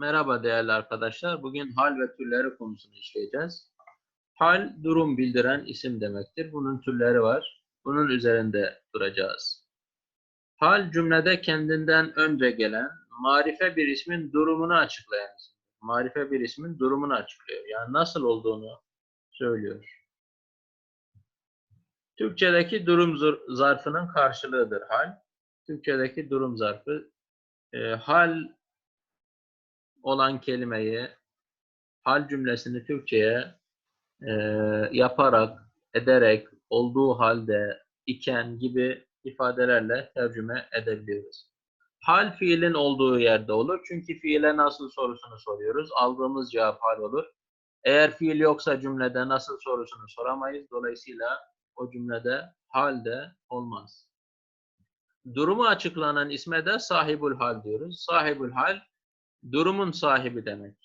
Merhaba değerli arkadaşlar. Bugün hal ve türleri konusunu işleyeceğiz. Hal, durum bildiren isim demektir. Bunun türleri var. Bunun üzerinde duracağız. Hal cümlede kendinden önce gelen, marife bir ismin durumunu açıklayan isim. Marife bir ismin durumunu açıklıyor. Yani nasıl olduğunu söylüyor. Türkçedeki durum zar- zarfının karşılığıdır hal. Türkçedeki durum zarfı e, hal olan kelimeyi hal cümlesini Türkçe'ye e, yaparak, ederek, olduğu halde, iken gibi ifadelerle tercüme edebiliyoruz. Hal fiilin olduğu yerde olur. Çünkü fiile nasıl sorusunu soruyoruz. Aldığımız cevap hal olur. Eğer fiil yoksa cümlede nasıl sorusunu soramayız. Dolayısıyla o cümlede hal de olmaz. Durumu açıklanan isme de sahibul hal diyoruz. Sahibul hal durumun sahibi demek.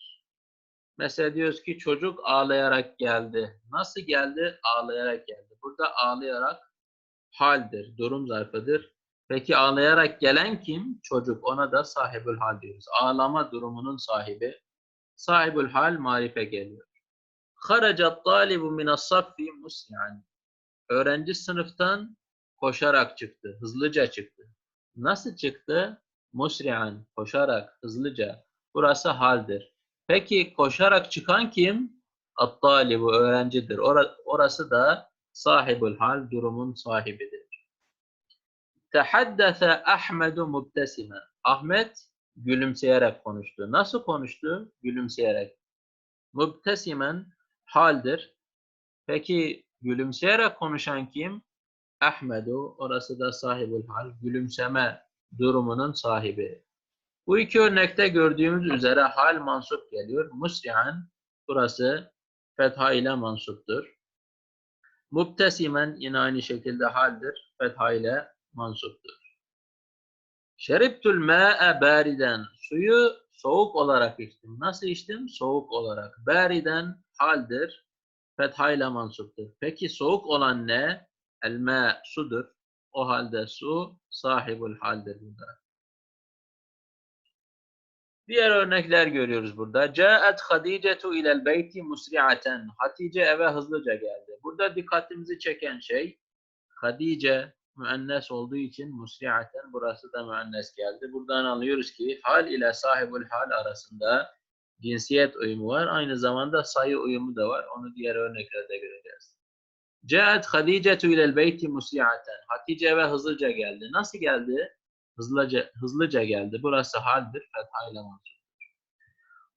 Mesela diyoruz ki çocuk ağlayarak geldi. Nasıl geldi? Ağlayarak geldi. Burada ağlayarak haldir, durum zarfıdır. Peki ağlayarak gelen kim? Çocuk. Ona da sahibül hal diyoruz. Ağlama durumunun sahibi. Sahibül hal marife geliyor. Haracat talibu minas saffi musyan. Öğrenci sınıftan koşarak çıktı. Hızlıca çıktı. Nasıl çıktı? Musri'an. Koşarak, hızlıca. Burası haldir. Peki koşarak çıkan kim? At-talibu öğrencidir. Ora- orası da sahibül hal, durumun sahibidir. Tehaddese Ahmedu mubtesime. Ahmet gülümseyerek konuştu. Nasıl konuştu? Gülümseyerek. Mubtesimen haldir. Peki gülümseyerek konuşan kim? Ahmedu. Orası da sahibül hal. Gülümseme durumunun sahibi. Bu iki örnekte gördüğümüz üzere hal mansup geliyor. Musri'an burası fetha ile mansuptur. Mubtesimen yine aynı şekilde haldir. Fetha ile mansuptur. Şeriptul ma'e bariden. Suyu soğuk olarak içtim. Nasıl içtim? Soğuk olarak. Bariden haldir. Fetha ile mansuptur. Peki soğuk olan ne? El ma sudur. O halde su sahibul haldir burada. Diğer örnekler görüyoruz burada. Ca'at Hadicetu ilel beyti musri'aten. Hatice eve hızlıca geldi. Burada dikkatimizi çeken şey Hadice müennes olduğu için musri'aten burası da müennes geldi. Buradan anlıyoruz ki hal ile sahibul hal arasında cinsiyet uyumu var. Aynı zamanda sayı uyumu da var. Onu diğer örneklerde göreceğiz. Ca'at Hadicetu ilel beyti musri'aten. Hatice eve hızlıca geldi. Nasıl geldi? Hızlıca, hızlıca geldi. Burası haldir. Fethayla mansuptur.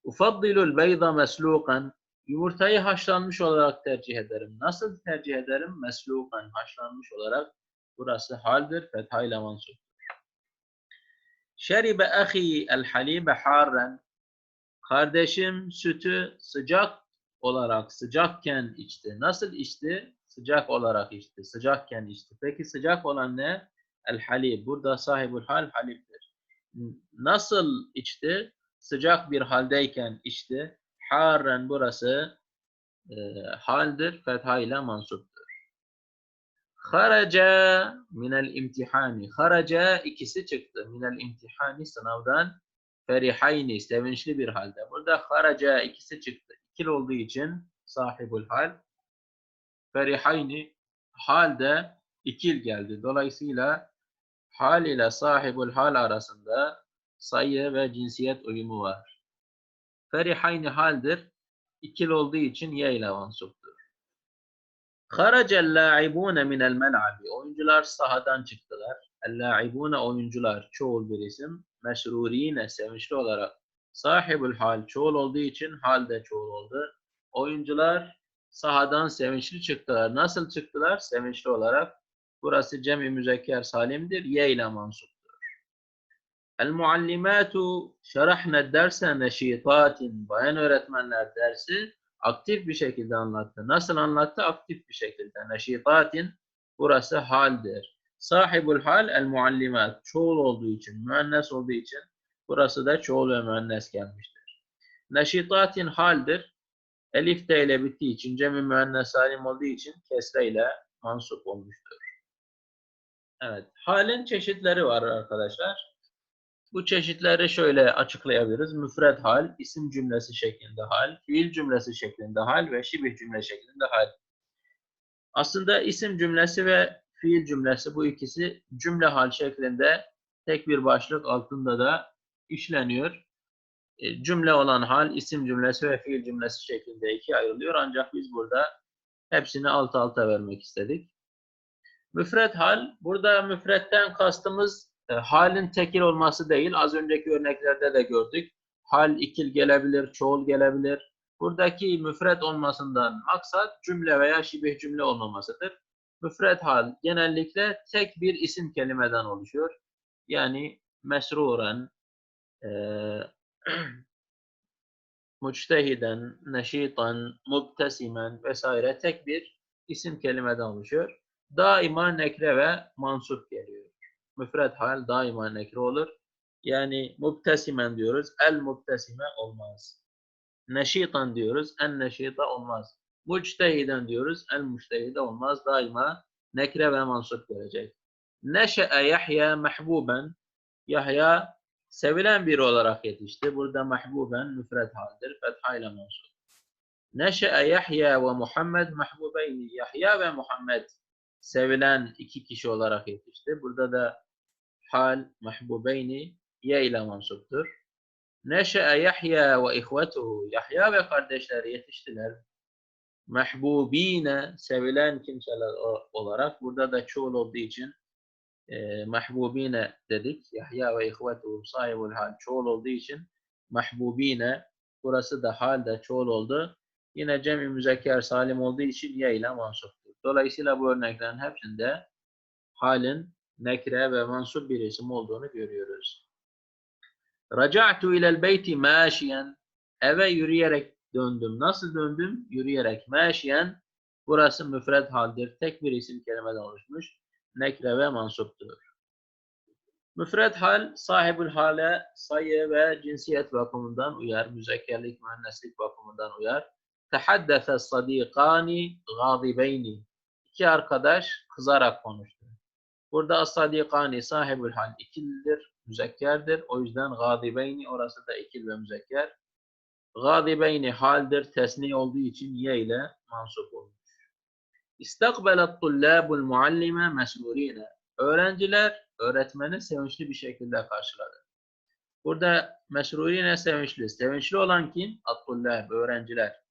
Ufaddilul beyda meslukan. Yumurtayı haşlanmış olarak tercih ederim. Nasıl tercih ederim? Meslukan. Haşlanmış olarak. Burası haldir. Fethayla mansuptur. Şeribe ahi el halibe harren. Kardeşim sütü sıcak olarak, sıcakken içti. Nasıl içti? Sıcak olarak içti. Sıcakken içti. Peki sıcak olan ne? El halib. Burada sahibul hal haliptir. Nasıl içti? Sıcak bir haldeyken içti. Harren burası e, haldir. Fetha ile mansuptur. Haraca minel imtihani. Haraca ikisi çıktı. Minel imtihani sınavdan ferihayni sevinçli bir halde. Burada haraca ikisi çıktı. İkil olduğu için sahibul hal. Ferihayni halde ikil geldi. Dolayısıyla hal ile sahibul hal arasında sayı ve cinsiyet uyumu var. Ferihayni haldir. İkil olduğu için ye ile mansuptur. Haracel la'ibune minel mel'abi. Oyuncular sahadan çıktılar. El-la'ibune oyuncular çoğul bir isim. Meşrurine sevinçli olarak. Sahibul hal çoğul olduğu için hal de çoğul oldu. Oyuncular sahadan sevinçli çıktılar. Nasıl çıktılar? Sevinçli olarak. Burası cem-i müzekker salimdir. Ye ile mansuptur. El muallimatu şerahne derse neşitatin. Bayan öğretmenler dersi aktif bir şekilde anlattı. Nasıl anlattı? Aktif bir şekilde. Neşitatin burası haldir. Sahibul hal el muallimat. Çoğul olduğu için, müennes olduğu için burası da çoğul ve müennes gelmiştir. Neşitatin haldir. Elif de ile bittiği için, cem-i müennes salim olduğu için kesre ile mansup olmuştur. Evet. Halin çeşitleri var arkadaşlar. Bu çeşitleri şöyle açıklayabiliriz. Müfred hal, isim cümlesi şeklinde hal, fiil cümlesi şeklinde hal ve şibih cümle şeklinde hal. Aslında isim cümlesi ve fiil cümlesi bu ikisi cümle hal şeklinde tek bir başlık altında da işleniyor. E, cümle olan hal, isim cümlesi ve fiil cümlesi şeklinde ikiye ayrılıyor. Ancak biz burada hepsini alt alta vermek istedik. Müfred hal, burada müfretten kastımız e, halin tekil olması değil. Az önceki örneklerde de gördük. Hal ikil gelebilir, çoğul gelebilir. Buradaki müfred olmasından maksat cümle veya şibih cümle olmamasıdır. Müfred hal genellikle tek bir isim kelimeden oluşuyor. Yani mesruren, e, muçtehiden, neşitan, mubtesimen vesaire tek bir isim kelimeden oluşuyor. Daima nekre ve mansup geliyor. Müfred hal daima nekre olur. Yani mubtesimen diyoruz. El mubtesime olmaz. Neşitan diyoruz. En neşita olmaz. Muçtehiden diyoruz. El muçtehide olmaz. Daima nekre ve mansup gelecek. Neşe'e Yahya mahbuben. Yahya sevilen biri olarak yetişti. Burada mahbuben müfred haldir. Fethayla mansup. Neşe'e Yahya ve Muhammed mahbubeyni. Yahya ve Muhammed sevilen iki kişi olarak yetişti. Burada da hal mahbubeyni ye ile mansuptur. Neşe'e Yahya ve ihvetuhu. Yahya ve kardeşleri yetiştiler. Mahbubine sevilen kimseler olarak. Burada da çoğul olduğu için e, mahbubine dedik. Yahya ve ihvetuhu sahibul hal çoğul olduğu için mahbubine burası da hal de çoğul oldu. Yine cem-i müzekker salim olduğu için ye ile mansuptur. Dolayısıyla bu örneklerin hepsinde halin nekre ve mansup bir isim olduğunu görüyoruz. Raca'tu ilel beyti maşiyen eve yürüyerek döndüm. Nasıl döndüm? Yürüyerek. Maşiyen burası müfred haldir. Tek bir isim kelimeden oluşmuş. Nekre ve mansuptur. Müfred hal sahibül hale sayı ve cinsiyet bakımından uyar. Müzekkerlik, mühendislik bakımından uyar. Tehaddese sadikani gazibeyni. İki arkadaş kızarak konuştu. Burada as-sadikani sahibül hal ikildir, müzekkerdir. O yüzden gadibeyni orası da ikil ve müzekker. Gadibeyni haldir, tesni olduğu için ye ile mansup olmuş. İstakbelet tullâbul muallime mesrurine. Öğrenciler öğretmeni sevinçli bir şekilde karşıladı. Burada mesrurine sevinçli. Sevinçli olan kim? At-tullâb, öğrenciler.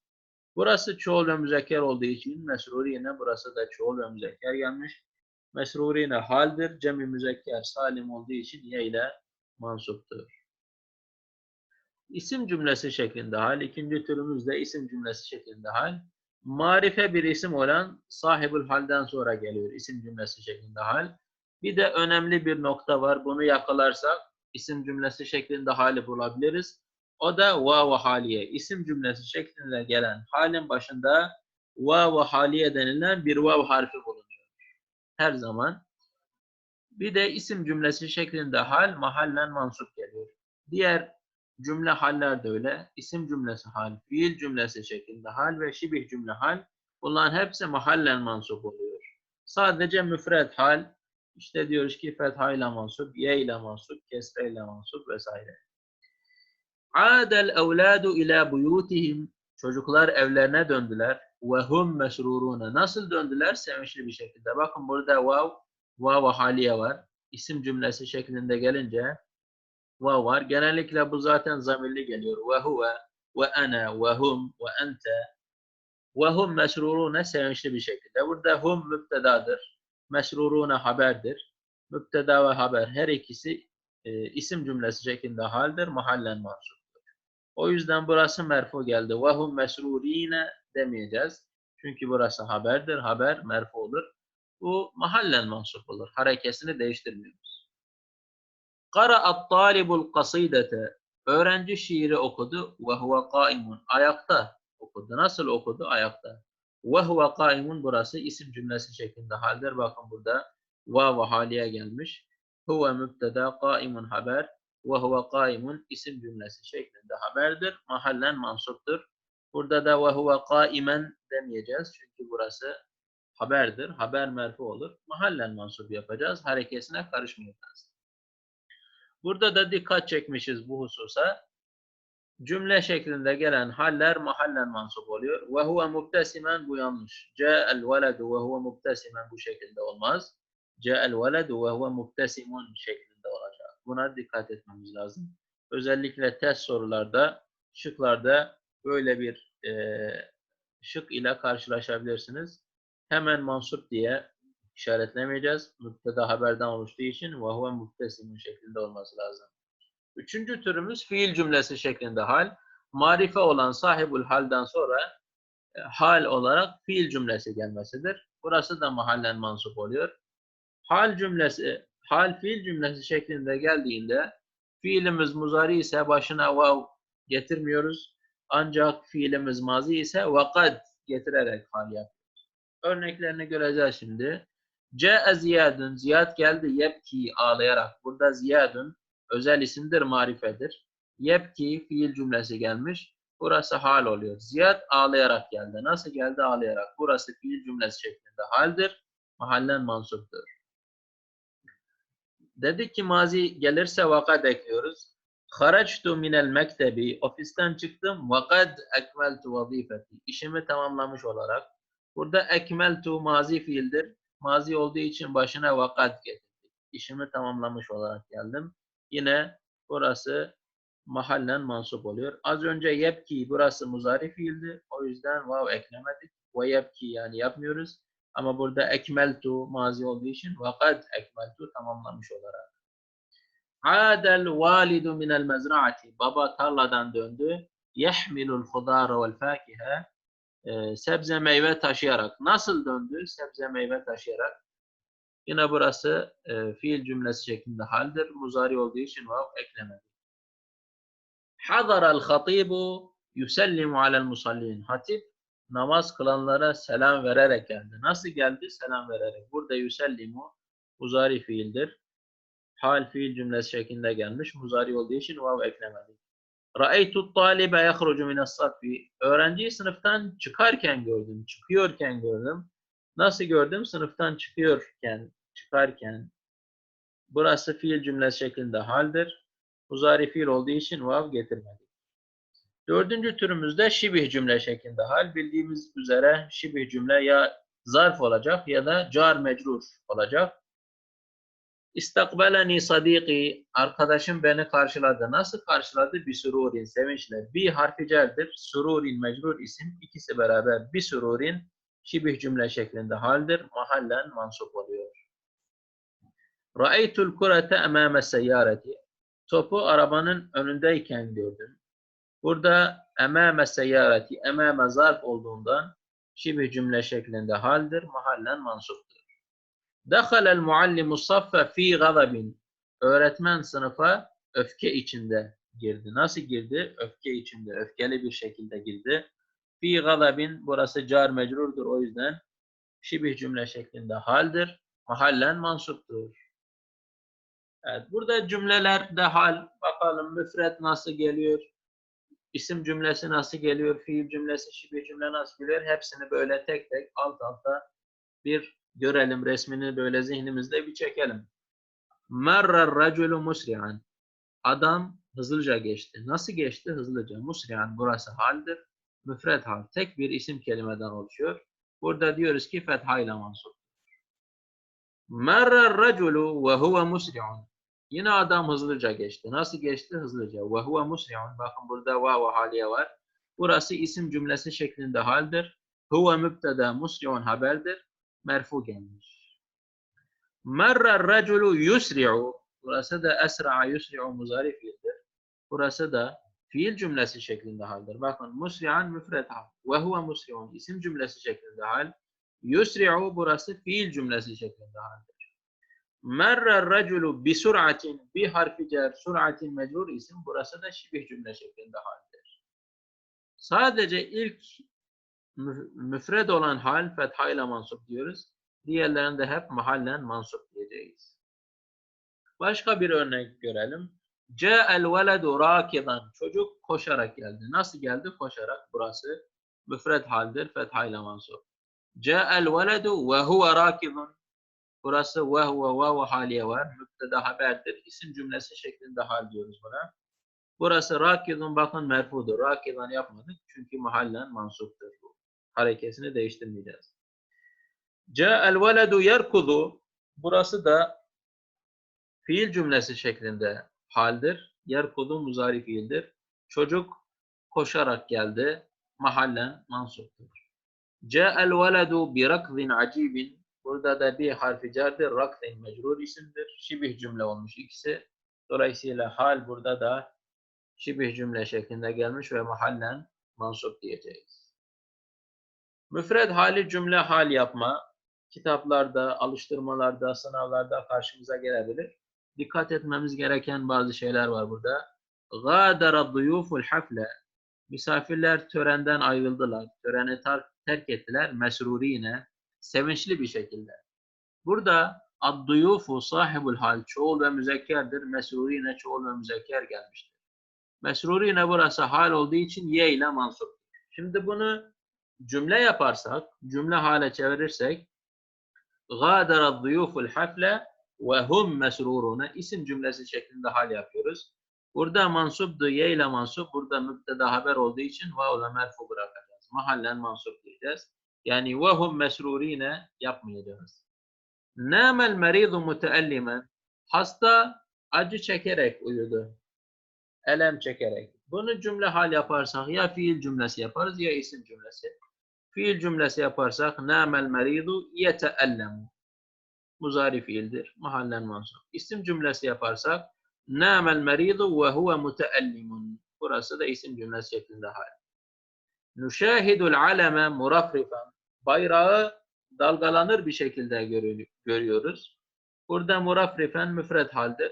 Burası çoğul ve müzekker olduğu için mesrurine burası da çoğul ve müzekker gelmiş. Mesrurine haldir. Cem-i müzekker salim olduğu için ye ile mansuptur. İsim cümlesi şeklinde hal. ikinci türümüz isim cümlesi şeklinde hal. Marife bir isim olan sahibül halden sonra geliyor isim cümlesi şeklinde hal. Bir de önemli bir nokta var. Bunu yakalarsak isim cümlesi şeklinde hali bulabiliriz. O da vav haliye. İsim cümlesi şeklinde gelen halin başında vav haliye denilen bir vav harfi bulunuyor her zaman. Bir de isim cümlesi şeklinde hal mahallen mansup geliyor. Diğer cümle haller de öyle. İsim cümlesi hal, fiil cümlesi şeklinde hal ve şibih cümle hal. Bunların hepsi mahallen mansup oluyor. Sadece müfred hal, işte diyoruz ki fetha ile mansup, ye ile mansup, kesre ile mansup vesaire. Adel evladu ila buyutihim. Çocuklar evlerine döndüler ve hum mesrurune. Nasıl döndüler? Sevinçli bir şekilde. Bakın burada vav, vav haliye var. İsim cümlesi şeklinde gelince vav var. Genellikle bu zaten zamirli geliyor. Ve huve, ve ana, ve hum, ve ente. Ve hum mesrurune sevinçli bir şekilde. Burada hum müptedadır. Mesrurune haberdir. Müpteda ve haber her ikisi e, isim cümlesi şeklinde haldir. Mahallen mansuptur. O yüzden burası merfu geldi. Ve hum mesrurine demeyeceğiz. Çünkü burası haberdir. Haber merfu olur. Bu mahallen mansup olur. Harekesini değiştirmiyoruz. Qara'at talibul kasidete. Öğrenci şiiri okudu. Ve huve. Ayakta okudu. Nasıl okudu? Ayakta. Ve huve burası isim cümlesi şeklinde haldir. Bakın burada vav haliye gelmiş. Huve mübteda kaimun haber. Ve huve kaimun isim cümlesi şeklinde haberdir. Mahallen mansuptur. Burada da ve huve kaimen demeyeceğiz. Çünkü burası haberdir. Haber merfu olur. Mahallen mansup yapacağız. Harekesine karışmayacağız. Burada da dikkat çekmişiz bu hususa. Cümle şeklinde gelen haller mahallen mansup oluyor. Ve huve mubtesimen bu yanlış. Ca'el veledu ve huve mubtesimen bu şekilde olmaz. Ca'el veledu ve huve mubtesimun şeklinde olacak. Buna dikkat etmemiz lazım. Özellikle test sorularda, şıklarda böyle bir e, şık ile karşılaşabilirsiniz. Hemen mansup diye işaretlemeyeceğiz. Müpteda haberden oluştuğu için ve huve mubtesimun şeklinde olması lazım. Üçüncü türümüz fiil cümlesi şeklinde hal. Marife olan sahibul halden sonra e, hal olarak fiil cümlesi gelmesidir. Burası da mahallen mansup oluyor. Hal cümlesi, hal fiil cümlesi şeklinde geldiğinde fiilimiz muzari ise başına vav getirmiyoruz. Ancak fiilimiz mazi ise vakad getirerek hal yapıyoruz. Örneklerini göreceğiz şimdi. Ce'e ziyadun, ziyad geldi yebki ağlayarak. Burada ziyadun özel isimdir, marifedir. Yebki fiil cümlesi gelmiş. Burası hal oluyor. Ziyad ağlayarak geldi. Nasıl geldi? Ağlayarak. Burası fiil cümlesi şeklinde haldir. Mahallen mansuptur. Dedik ki mazi gelirse vakad ekliyoruz. Haraçtu minel mektebi. Ofisten çıktım. Vakad ekmeltu vazifeti. İşimi tamamlamış olarak. Burada ekmeltu mazi fiildir. Mazi olduğu için başına vakad getirdik. İşimi tamamlamış olarak geldim. Yine burası mahallen mansup oluyor. Az önce yepki burası muzari fiildi. O yüzden vav eklemedik. Ve yepki yani yapmıyoruz. Ama burada ekmeltu mazi olduğu için vakad ekmeltu tamamlamış olarak. Adel validu minel mezraati. Baba tarladan döndü. Yehmilul hudara vel fakihe. Ee, sebze meyve taşıyarak. Nasıl döndü? Sebze meyve taşıyarak. Yine burası e, fiil cümlesi şeklinde haldir. Muzari olduğu için vav eklemedik. Hadaral hatibu yusellimu alel musallin. Hatip namaz kılanlara selam vererek geldi. Nasıl geldi? Selam vererek. Burada yusellimu muzari fiildir. Hal fiil cümlesi şeklinde gelmiş. Muzari olduğu için vav eklemedik. Ra'eytu talibe yahrucu mines safi. Öğrenciyi sınıftan çıkarken gördüm. Çıkıyorken gördüm. Nasıl gördüm? Sınıftan çıkıyorken, çıkarken. Burası fiil cümlesi şeklinde haldir. Muzari fiil olduğu için vav getirmedik. Dördüncü türümüzde şibih cümle şeklinde hal. Bildiğimiz üzere şibih cümle ya zarf olacak ya da car mecrur olacak. İstakbeleni sadiki, arkadaşım beni karşıladı. Nasıl karşıladı? Bir sururin, sevinçle. Bir harfi cerdir, sururin mecrur isim, ikisi beraber bir sururin şibih cümle şeklinde haldir. Mahallen mansup oluyor. Ra'eytul kurete emame seyyareti. Topu arabanın önündeyken gördüm. Burada emame seyyareti, emame zarf olduğundan şibih cümle şeklinde haldir. Mahallen mansuptur. Dakhalel muallimu saffe fi gazabin. Öğretmen sınıfa öfke içinde girdi. Nasıl girdi? Öfke içinde, öfkeli bir şekilde girdi. Fi gazabin burası car mecrurdur o yüzden şibih cümle şeklinde haldir. Mahallen mansuptur. Evet, burada cümlelerde hal bakalım müfret nasıl geliyor? İsim cümlesi nasıl geliyor? Fiil cümlesi, şibih cümle nasıl geliyor? Hepsini böyle tek tek alt alta bir görelim resmini böyle zihnimizde bir çekelim. Merrer raculu musri'an. Adam hızlıca geçti. Nasıl geçti? Hızlıca. Musri'an burası haldir. Müfred hal. Tek bir isim kelimeden oluşuyor. Burada diyoruz ki fethayla mansup. Merrer raculu ve huve musri'un. Yine adam hızlıca geçti. Nasıl geçti? Hızlıca. Ve huve musri'un. Bakın burada va ve haliye var. Burası isim cümlesi şeklinde haldir. Huve mübteda musri'un haberdir merfu gelmiş. Merra raculu yusri'u. Burası da esra'a yusri'u muzari fiildir. Burası da fiil cümlesi şeklinde haldir. Bakın musri'an müfred hal. Ve huve musri'un isim cümlesi şeklinde hal. Yusri'u burası fiil cümlesi şeklinde haldir. Merra raculu bi sur'atin bir harfi cer sur'atin mecrur isim. Burası da şibih cümle şeklinde haldir. Sadece ilk müfred olan hal fethayla mansup diyoruz. Diğerlerinde hep mahallen mansup diyeceğiz. Başka bir örnek görelim. Ca'el veledu rakidan. Çocuk koşarak geldi. Nasıl geldi? Koşarak. Burası müfred haldir. Fethayla mansup. Ca'el veledu ve huve rakidun. Burası ve huve ve ve haliye var. Mübteda haberdir. İsim cümlesi şeklinde hal diyoruz buna. Burası rakidun bakın merfudur. Rakidun yapmadık çünkü mahallen mansuptur. Harekesini değiştirmeyeceğiz. Ca'el veledu yerkudu. Burası da fiil cümlesi şeklinde haldir. Yerkudu muzari fiildir. Çocuk koşarak geldi. Mahallen mansuptur. Ca'el veledu bi rakzin acibin. Burada da bir harfi cerdir. Rakzin mecrur isimdir. Şibih cümle olmuş ikisi. Dolayısıyla hal burada da şibih cümle şeklinde gelmiş ve mahallen mansup diyeceğiz. Müfred hali cümle hal yapma kitaplarda, alıştırmalarda, sınavlarda karşımıza gelebilir. Dikkat etmemiz gereken bazı şeyler var burada. Gâdara duyuful hafle Misafirler törenden ayrıldılar. Töreni terk ettiler. Mesrurine sevinçli bir şekilde. Burada ad-duyufu sahibul hal çoğul ve müzekkerdir. Mesurine çoğul ve müzekker gelmiştir. Mesrurine burası hal olduğu için ye ile mansup. Şimdi bunu cümle yaparsak, cümle hale çevirirsek gâderad duyuful hafle ve hum mesrurune isim cümlesi şeklinde hal yapıyoruz. Burada mansupdu ye ile mansup. Burada mübteda haber olduğu için vav ile merfu bırakacağız. Mahallen mansup diyeceğiz. Yani ve hum mesrurine yapmayacağız. Nâmel meridu muteellimen. Hasta acı çekerek uyudu. Elem çekerek. Bunu cümle hal yaparsak ya fiil cümlesi yaparız ya isim cümlesi. Fiil cümlesi yaparsak nâmel meridu yeteellemu. Muzari fiildir. Mahallen mansup. İsim cümlesi yaparsak nâmel meridu ve huve muteellimun. Burası da isim cümlesi şeklinde hal. Nüşahidul aleme murafrifan. Bayrağı dalgalanır bir şekilde görü- görüyoruz. Burada murafrifen müfred haldir.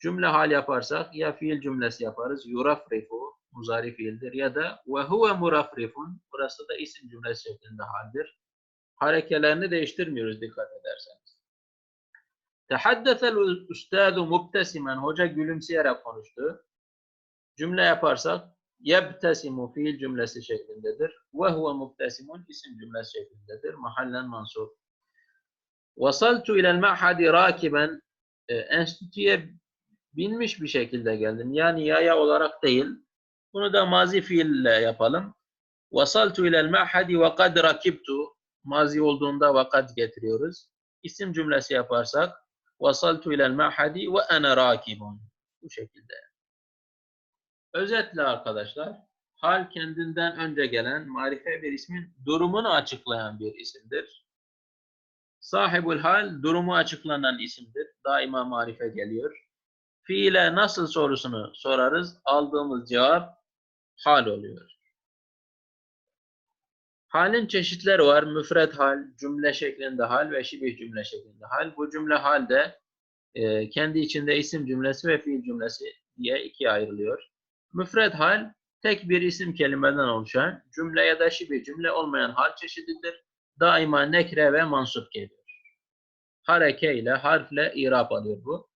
Cümle hal yaparsak ya fiil cümlesi yaparız. Yurafrifu muzari fiildir ya da ve huve murafrifun. Burası da isim cümlesi şeklinde haldir. Harekelerini değiştirmiyoruz dikkat ederseniz. Tehaddesel üstadu mubtesimen. Hoca gülümseyerek konuştu. Cümle yaparsak yebtesimu fiil cümlesi şeklindedir. Ve huve mubtesimun isim cümlesi şeklindedir. Mahallen mansub. Vasaltu ilel ma'hadi rakiben. E, enstitüye binmiş bir şekilde geldim. Yani yaya olarak değil. Bunu da mazi fiille yapalım. Vasaltu ilel ma'hadi ve kad rakibtu. Mazi olduğunda vakat getiriyoruz. İsim cümlesi yaparsak vasaltu ilel ma'hadi ve ana rakibun. Bu şekilde. Özetle arkadaşlar, hal kendinden önce gelen marife bir ismin durumunu açıklayan bir isimdir. Sahibul hal durumu açıklanan isimdir. Daima marife geliyor. Fiile nasıl sorusunu sorarız. Aldığımız cevap hal oluyor. Halin çeşitleri var. Müfred hal, cümle şeklinde hal ve şibih cümle şeklinde hal. Bu cümle halde e, kendi içinde isim cümlesi ve fiil cümlesi diye ikiye ayrılıyor. Müfred hal tek bir isim kelimeden oluşan cümle ya da şibih cümle olmayan hal çeşididir. Daima nekre ve mansup geliyor. Hareke ile, harfle irap alıyor bu.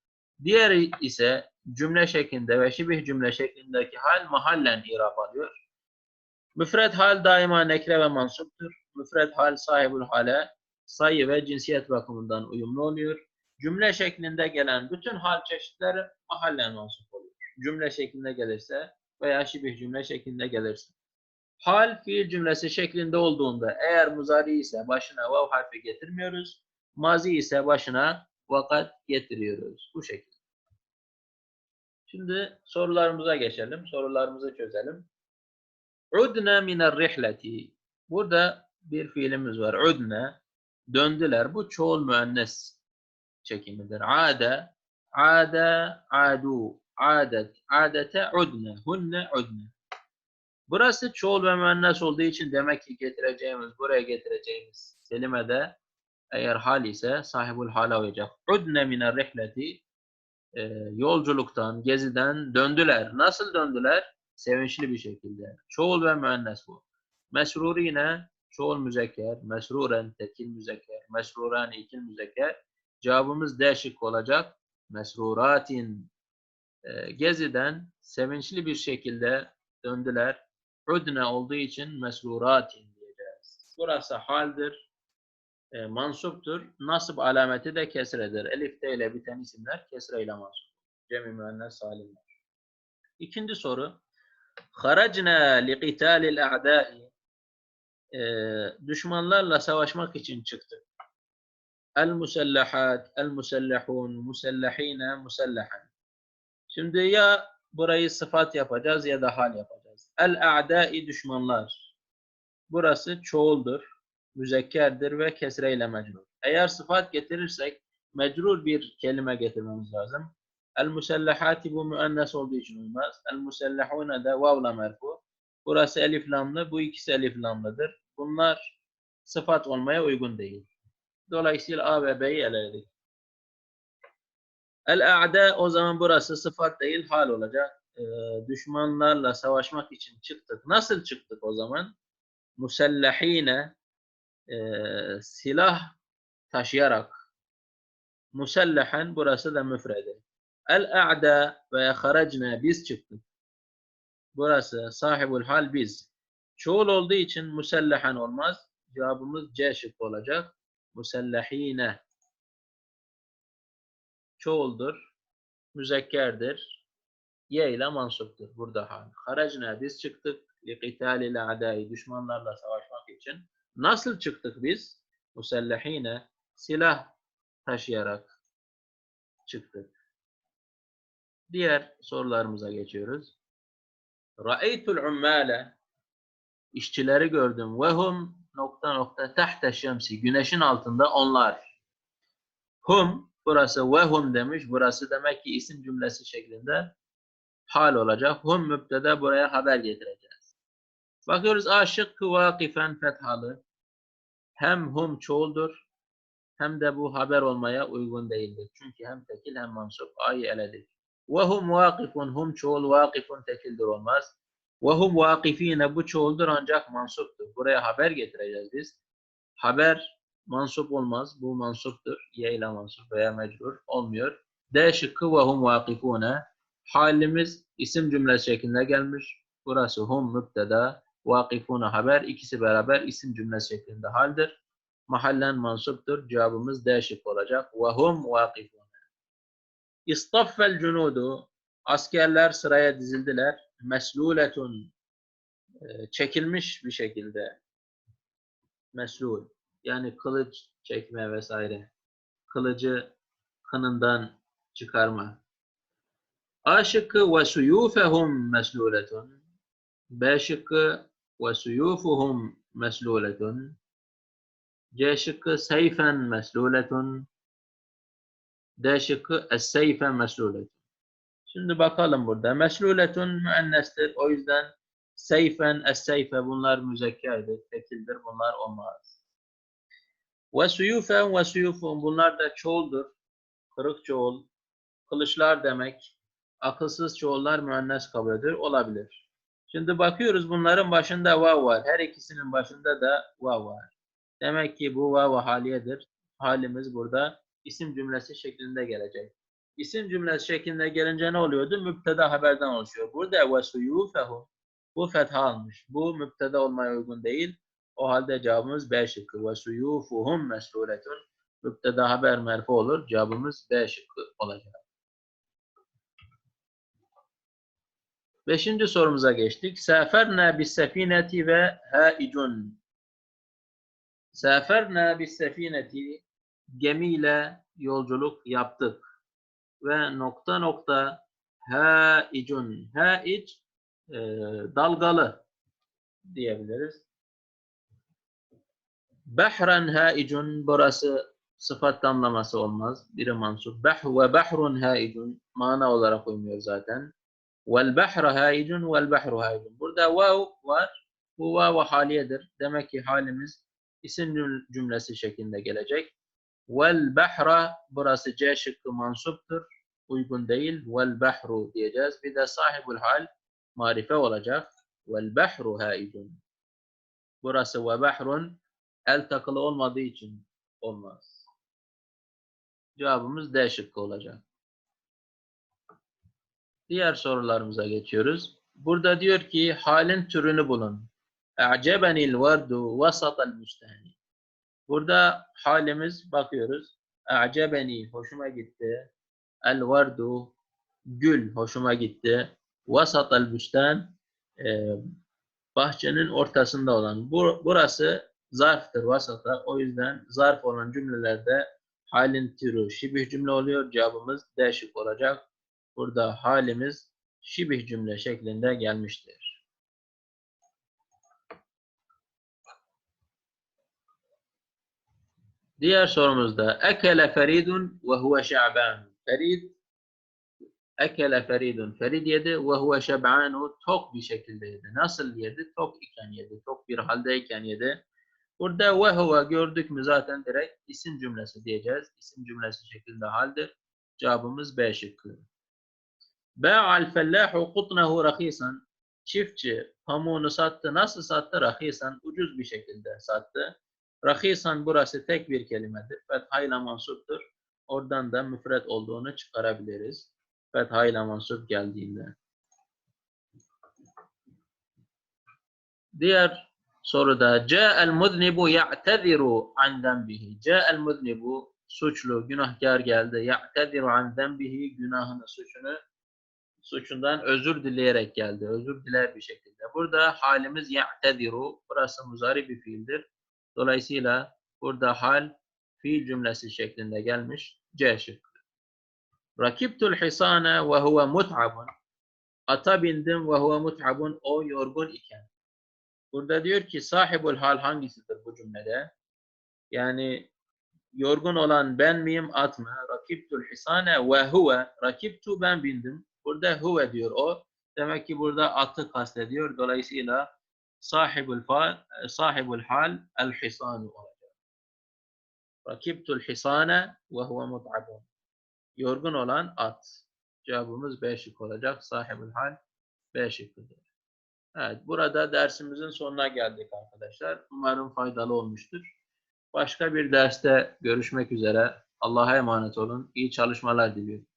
Diğeri ise cümle şeklinde ve şibih cümle şeklindeki hal mahallen irap alıyor. Müfred hal daima nekre ve mansuptur. Müfred hal sahibul hale sayı ve cinsiyet bakımından uyumlu oluyor. Cümle şeklinde gelen bütün hal çeşitleri mahallen mansup. Cümle şeklinde gelirse veya şibih cümle şeklinde gelirse. Hal fiil cümlesi şeklinde olduğunda eğer muzari ise başına vav harfi getirmiyoruz. Mazi ise başına vakat getiriyoruz. Bu şekilde. Şimdi sorularımıza geçelim. Sorularımızı çözelim. Udna miner rihleti. Burada bir fiilimiz var. Udna. Döndüler. Bu çoğul müennes çekimidir. Ade. Ade. Adu. Adet. Adete udna. Hunne udna. Burası çoğul ve müennes olduğu için demek ki getireceğimiz, buraya getireceğimiz kelimede eğer hal ise sahibul hala olacak. Udne miner rihleti. E, yolculuktan, geziden döndüler. Nasıl döndüler? Sevinçli bir şekilde. Çoğul ve müennes bu. Mesrurine çoğul müzekker, mesruren tekil müzekker, mesruran ikil müzekker. Cevabımız D şıkkı olacak. Mesruratin. E, geziden sevinçli bir şekilde döndüler. Udne olduğu için mesruratin diyeceğiz. Burası haldir. e, mansuptur. Nasip alameti de kesredir. Elif T ile biten isimler kesre ile mansup. Cemi müennes salimler. İkinci soru. Haracna li qitalil a'da'i e, düşmanlarla savaşmak için çıktık. El musallahat, el musallahun, musallahine, musallahan. Şimdi ya burayı sıfat yapacağız ya da hal yapacağız. El a'da'i düşmanlar. Burası çoğuldur, müzekkerdir ve kesreyle mecrur. Eğer sıfat getirirsek mecrur bir kelime getirmemiz lazım. El musallahati bu müennes olduğu için uymaz. El musallahune de vavla merfu. Burası elif lamlı, bu ikisi elif lamlıdır. Bunlar sıfat olmaya uygun değil. Dolayısıyla A ve B'yi eledik. El-a'da o zaman burası sıfat değil hal olacak. Ee, düşmanlarla savaşmak için çıktık. Nasıl çıktık o zaman? Musellahine e, silah taşıyarak. Musallahan burası da müfredi. El-a'da ve haracna biz çıktık. Burası sahibul hal biz. Çoğul olduğu için musallahan olmaz. Cevabımız C şıkkı olacak. Musellahine. Çoğuldur. Müzekkerdir. Y ile mansuptur. Burada hal. Haracna biz çıktık. Liqitalil a'dai düşmanlarla savaşmak için. Nasıl çıktık biz? Musellahine. Silah taşıyarak çıktık. Diğer sorularımıza geçiyoruz. Ra'eytul ummale işçileri gördüm. Ve hum nokta nokta tahte şemsi. Güneşin altında onlar. Hum burası ve hum demiş. Burası demek ki isim cümlesi şeklinde hal olacak. Hum mübteda buraya haber getireceğiz. Bakıyoruz A şıkkı vakifen fethalı. Hem hum çoğuldur hem de bu haber olmaya uygun değildir. Çünkü hem tekil hem mansup. A'yı eledik. Ve hum vakifun hum çoğul vakifun tekildir olmaz. Ve hum vakifine bu çoğuldur ancak mansuptur. Buraya haber getireceğiz biz. Haber mansup olmaz. Bu mansuptur. Y ile mansup veya mecrur olmuyor. D şıkkı ve hum vakifune. Halimiz isim cümlesi şeklinde gelmiş. Burası hum mübteda, vakifune haber. İkisi beraber isim cümlesi şeklinde haldir. Mahallen mansuptur. Cevabımız D şıkkı olacak. Ve hum vakifune. İstaffel cunudu. Askerler sıraya dizildiler. Mesluletun. e, Çekilmiş bir şekilde. Meslul. Yani kılıç çekme vesaire. Kılıcı kınından çıkarma. A şıkkı ve suyufehum mesluletun. B şıkkı ve suyufuhum mesluletun. C şıkkı seyfen mesluletun. D şıkkı es-seyfe mesluletun. Şimdi bakalım burada. Mesluletun müennestir. O yüzden seyfen, es-seyfe bunlar müzekkerdir, tekildir. Bunlar olmaz. Ve suyufen ve suyufun bunlar da çoğuldur. Kırık çoğul. Kılıçlar demek. Akılsız çoğullar müennes kabul edilir. Olabilir. Şimdi bakıyoruz bunların başında vav var. Her ikisinin başında da vav var. Demek ki bu vav haliyedir. Halimiz burada isim cümlesi şeklinde gelecek. İsim cümlesi şeklinde gelince ne oluyordu? Müpteda haberden oluşuyor. Burada ve suyufehum bu fetha almış. Bu müpteda olmaya uygun değil. O halde cevabımız B şıkkı. Ve suyufuhum mesuletun. Müpteda haber merfu olur. Cevabımız B şıkkı olacak. Beşinci sorumuza geçtik. Saferne bis sefineti ve haicun. Saferne bis sefineti gemiyle yolculuk yaptık. Ve nokta nokta haicun. Haic e, dalgalı diyebiliriz. Behren haicun burası sıfat tamlaması olmaz. Biri mansup. Bah ve bahrun haicun mana olarak uymuyor zaten. Vel bahra haicun vel bahru haicun. Burada vav var. Bu vav haliyedir. Demek ki halimiz isim cümlesi şeklinde gelecek. Vel bahra burası C şıkkı mansuptur. Uygun değil. Vel bahru diyeceğiz. Bir de sahibul hal marife olacak. Vel bahru haicun. Burası ve bahrun el takılı olmadığı için olmaz. Cevabımız D şıkkı olacak. Diğer sorularımıza geçiyoruz. Burada diyor ki halin türünü bulun. A'cebenil vardu vasatal müstehni. Burada halimiz bakıyoruz. A'cebeni hoşuma gitti. El vardu gül hoşuma gitti. Vasat el büstan e, bahçenin ortasında olan. Bu, burası zarftır vasata. O yüzden zarf olan cümlelerde halin türü şibih cümle oluyor. Cevabımız D şık olacak. Burada halimiz şibih cümle şeklinde gelmiştir. Diğer sorumuzda ekele feridun ve huve şa'ban. Ferid ekele feridun. Ferid yedi ve huve şeb'anu tok bir şekilde yedi. Nasıl yedi? Tok iken yedi. Tok bir haldeyken yedi. Burada ve huve gördük mü zaten direkt isim cümlesi diyeceğiz. İsim cümlesi şeklinde haldir. Cevabımız B şıkkı. Ba'al fellahu qutnahu rahisan. Çiftçi pamuğunu sattı. Nasıl sattı? Rahisan. Ucuz bir şekilde sattı. Rahisan burası tek bir kelimedir. Fethayla mansuptur. Oradan da müfret olduğunu çıkarabiliriz. Fethayla mansup geldiğinde. Diğer soruda Ca'el muznibu ya'teziru an zembihi. Ca'el muznibu suçlu, günahkar geldi. Ya'teziru an zembihi günahını, suçunu suçundan özür dileyerek geldi. Özür diler bir şekilde. Burada halimiz ya'teziru. Burası muzari bir fiildir. Dolayısıyla burada hal fiil cümlesi şeklinde gelmiş. C şıkkı. Rakibtul hisane ve huve mut'abun. Ata bindim ve huve mut'abun. O yorgun iken. Burada diyor ki sahibul hal hangisidir bu cümlede? Yani yorgun olan ben miyim at mı? Rakibtul hisane ve huve. Rakibtu ben bindim. Burada huve diyor o. Demek ki burada atı kastediyor. Dolayısıyla sahibul fal, sahibul hal el hisanu olacak. Rakibtul hisane ve huve mut'abun. Yorgun olan at. Cevabımız B şık olacak. Sahibul hal B şıkkıdır. Evet, burada dersimizin sonuna geldik arkadaşlar. Umarım faydalı olmuştur. Başka bir derste görüşmek üzere. Allah'a emanet olun. İyi çalışmalar diliyorum.